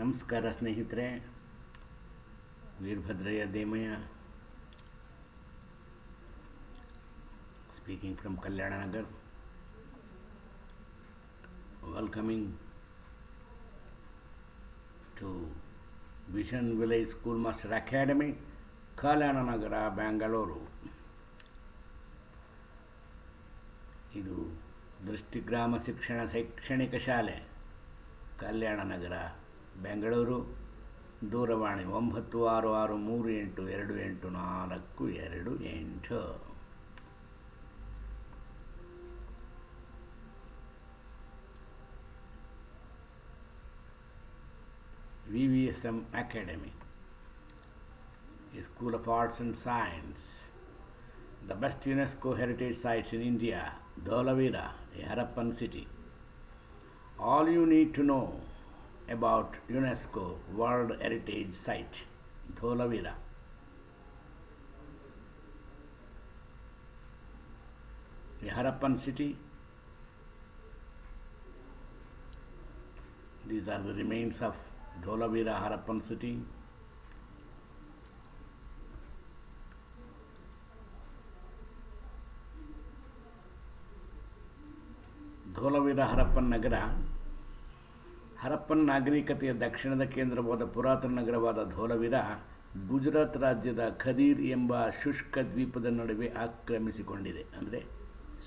ನಮಸ್ಕಾರ ಸ್ನೇಹಿತರೆ, Veerabhadraiah Demaiah speaking from Kalyana Nagar welcoming to vision village school master academy Kalyana Nagara Bengaluru ಇದು ದೃಷ್ಟಿಗ್ರಾಮ ಶಿಕ್ಷಣ ಶೈಕ್ಷಣಿಕ ಶಾಲೆ ಕಲ್ಯಾಣ ನಗರ ಬೆಂಗಳೂರು, ದೂರವಾಣಿ ಒಂಬತ್ತು ಆರು ಆರು ಮೂರು ಎಂಟು ಎರಡು ಎಂಟು ನಾಲ್ಕು ಎರಡು ಎಂಟು. V V S M academy school of arts and science the best UNESCO heritage sites in India Dholavira Harappan city all you need to know about UNESCO World Heritage Site, Dholavira. The Harappan city. These are the remains of Dholavira Harappan city. Dholavira Harappan Nagara Harappan ನಾಗರಿಕತೆಯ ದಕ್ಷಿಣದ ಕೇಂದ್ರವಾದ ಪುರಾತನ ನಗರವಾದ ಧೋಲವೀರ ಗುಜರಾತ್ ರಾಜ್ಯದ ಖದೀರ್ ಎಂಬ ಶುಷ್ಕ ದ್ವೀಪದ ನಡುವೆ ಆಕ್ರಮಿಸಿಕೊಂಡಿದೆ. ಅಂದರೆ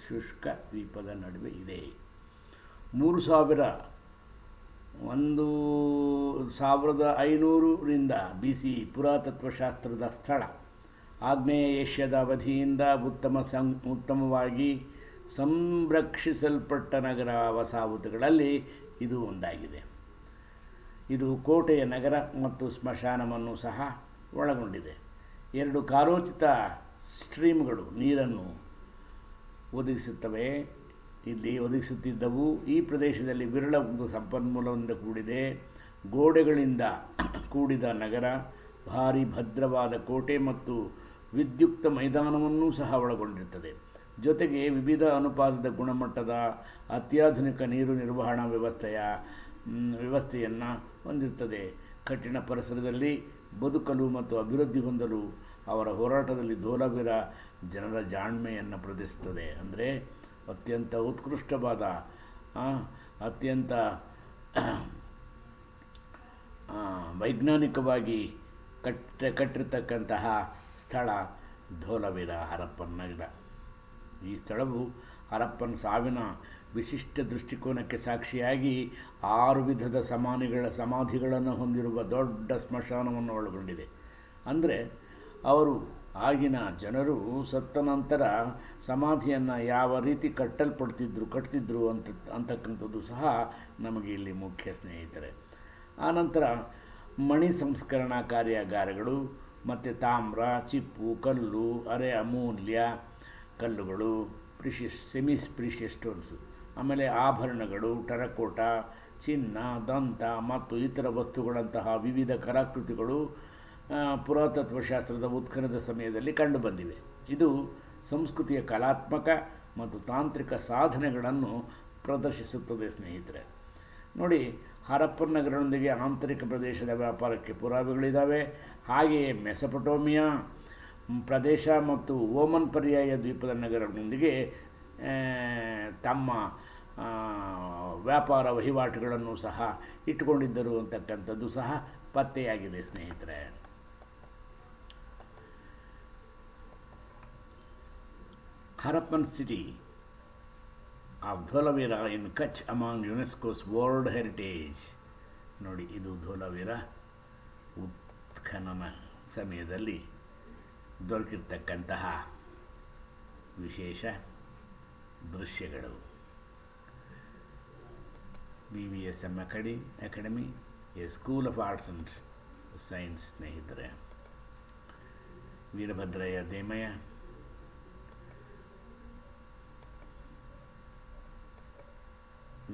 ಶುಷ್ಕ ದ್ವೀಪದ ನಡುವೆ ಇದೆ. ಮೂರು ಸಾವಿರ ಒಂದು ಸಾವಿರದ ಐನೂರರಿಂದ ಬಿ ಸಿ ಪುರಾತತ್ವಶಾಸ್ತ್ರದ ಸ್ಥಳ. ಆಗ್ನೇಯ ಏಷ್ಯಾದ ಅವಧಿಯಿಂದ ಉತ್ತಮ ಸಂ, ಉತ್ತಮವಾಗಿ ಸಂರಕ್ಷಿಸಲ್ಪಟ್ಟ ನಗರ ವಸಾಹತುಗಳಲ್ಲಿ ಇದು ಒಂದಾಗಿದೆ. ಇದು ಕೋಟೆಯ ನಗರ ಮತ್ತು ಸ್ಮಶಾನವನ್ನು ಸಹ ಒಳಗೊಂಡಿದೆ. ಎರಡು ಕಾಲೋಚಿತ ಸ್ಟ್ರೀಮ್ಗಳು ನೀರನ್ನು ಒದಗಿಸುತ್ತವೆ. ಇಲ್ಲಿ ಒದಗಿಸುತ್ತಿದ್ದವು ಈ ಪ್ರದೇಶದಲ್ಲಿ ವಿರಳ ಒಂದು ಸಂಪನ್ಮೂಲದಿಂದ ಕೂಡಿದೆ. ಗೋಡೆಗಳಿಂದ ಕೂಡಿದ ನಗರ, ಭಾರಿ ಭದ್ರವಾದ ಕೋಟೆ ಮತ್ತು ವಿದ್ಯುಕ್ತ ಮೈದಾನವನ್ನೂ ಸಹ ಒಳಗೊಂಡಿರುತ್ತದೆ. ಜೊತೆಗೆ ವಿವಿಧ ಅನುಪಾತದ ಗುಣಮಟ್ಟದ ಅತ್ಯಾಧುನಿಕ ನೀರು ನಿರ್ವಹಣಾ ವ್ಯವಸ್ಥೆಯ ವ್ಯವಸ್ಥೆಯನ್ನು ಹೊಂದಿರುತ್ತದೆ ಕಠಿಣ ಪರಿಸರದಲ್ಲಿ ಬದುಕಲು ಮತ್ತು ಅಭಿವೃದ್ಧಿ ಹೊಂದಲು ಅವರ ಹೋರಾಟದಲ್ಲಿ ಧೋಲವೀರ ಜನರ ಜಾಣ್ಮೆಯನ್ನು ಪ್ರದರ್ಶಿಸುತ್ತದೆ. ಅಂದರೆ ಅತ್ಯಂತ ಉತ್ಕೃಷ್ಟವಾದ ಅತ್ಯಂತ ವೈಜ್ಞಾನಿಕವಾಗಿ ಕಟ್ಟ, ಕಟ್ಟಿರ್ತಕ್ಕಂತಹ ಸ್ಥಳ ಧೋಲವೀರ ಹರಪ್ಪನ ನಗರ ಈ ಸ್ಥಳವು ಹರಪ್ಪನ ಸಾವಿನ ವಿಶಿಷ್ಟ ದೃಷ್ಟಿಕೋನಕ್ಕೆ ಸಾಕ್ಷಿಯಾಗಿ ಆರು ವಿಧದ ಸಮಾನಿಗಳ ಸಮಾಧಿಗಳನ್ನು ಹೊಂದಿರುವ ದೊಡ್ಡ ಸ್ಮಶಾನವನ್ನು ಒಳಗೊಂಡಿದೆ. ಅಂದರೆ ಅವರು ಆಗಿನ ಜನರು ಸತ್ತ ನಂತರ ಸಮಾಧಿಯನ್ನು ಯಾವ ರೀತಿ ಕಟ್ಟಲ್ಪಡ್ತಿದ್ರು, ಕಟ್ತಿದ್ರು ಅಂತ, ಅಂತಕ್ಕಂಥದ್ದು ಸಹ ನಮಗೆ ಇಲ್ಲಿ ಮುಖ್ಯ ಸ್ನೇಹಿತರೆ. ಆನಂತರ ಮಣಿ ಸಂಸ್ಕರಣಾ ಕಾರ್ಯಾಗಾರಗಳು, ಮತ್ತು ತಾಮ್ರ, ಚಿಪ್ಪು, ಕಲ್ಲು, ಅರೆ, ಅಮೂಲ್ಯ ಕಲ್ಲುಗಳು ಪ್ರಿಷಿಯಸ್ ಸೆಮಿಸ್ ಪ್ರಿಷಿಯಸ್ ಸ್ಟೋನ್ಸು ಆಮೇಲೆ ಆಭರಣಗಳು, ಟರಕೋಟ, ಚಿನ್ನ, ದಂತ ಮತ್ತು ಇತರ ವಸ್ತುಗಳಂತಹ ವಿವಿಧ ಕಲಾಕೃತಿಗಳು ಪುರಾತತ್ವಶಾಸ್ತ್ರದ ಉತ್ಖನದ ಸಮಯದಲ್ಲಿ ಕಂಡುಬಂದಿವೆ ಇದು ಸಂಸ್ಕೃತಿಯ ಕಲಾತ್ಮಕ ಮತ್ತು ತಾಂತ್ರಿಕ ಸಾಧನೆಗಳನ್ನು ಪ್ರದರ್ಶಿಸುತ್ತದೆ, ಸ್ನೇಹಿತರೆ. ನೋಡಿ, ಹರಪ್ಪನ್ ನಗರದೊಂದಿಗೆ ಆಂತರಿಕ ಪ್ರದೇಶದ ವ್ಯಾಪಾರಕ್ಕೆ ಪುರಾವೆಗಳಿದ್ದಾವೆ ಹಾಗೆಯೇ ಮೆಸಪಟೋಮಿಯಾ ಪ್ರದೇಶ ಮತ್ತು ಓಮನ್ ಪರ್ಯಾಯ ದ್ವೀಪದ ನಗರಗಳೊಂದಿಗೆ ತಮ್ಮ ವ್ಯಾಪಾರ ವಹಿವಾಟುಗಳನ್ನು ಸಹ ಇಟ್ಟುಕೊಂಡಿದ್ದರು ಅಂತಕ್ಕಂಥದ್ದು ಸಹ ಪತ್ತೆಯಾಗಿದೆ, ಸ್ನೇಹಿತರೆ. Harappan city of Dholavira in Kutch among UNESCO's world heritage. ನೋಡಿ, ಇದು ಧೋಲವೀರ ಉತ್ಖನನ ಸಮಯದಲ್ಲಿ ದೊರಕಿರ್ತಕ್ಕಂತಹ ವಿಶೇಷ ದೃಶ್ಯಗಳು. B V S M ಅಕಾಡಿ academy a school of arts and science ಸ್ನೇಹಿತರೆ, Veerabhadraiah Demaiah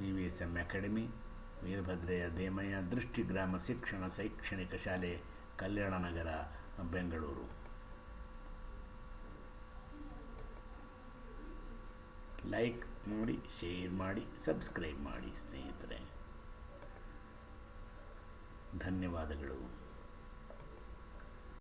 V V S M academy Veerabhadraiah Demaiah, ದೃಷ್ಟಿಗ್ರಾಮ ಶಿಕ್ಷಣ ಶೈಕ್ಷಣಿಕ ಶಾಲೆ, ಕಲ್ಯಾಣ ನಗರ, ಬೆಂಗಳೂರು. ಲೈಕ್ ಮಾಡಿ ಶೇರ್ ಮಾಡಿ ಸಬ್ಸ್ಕ್ರೈಬ್ ಮಾಡಿ ಸ್ನೇಹಿತರೆ. ಧನ್ಯವಾದಗಳು.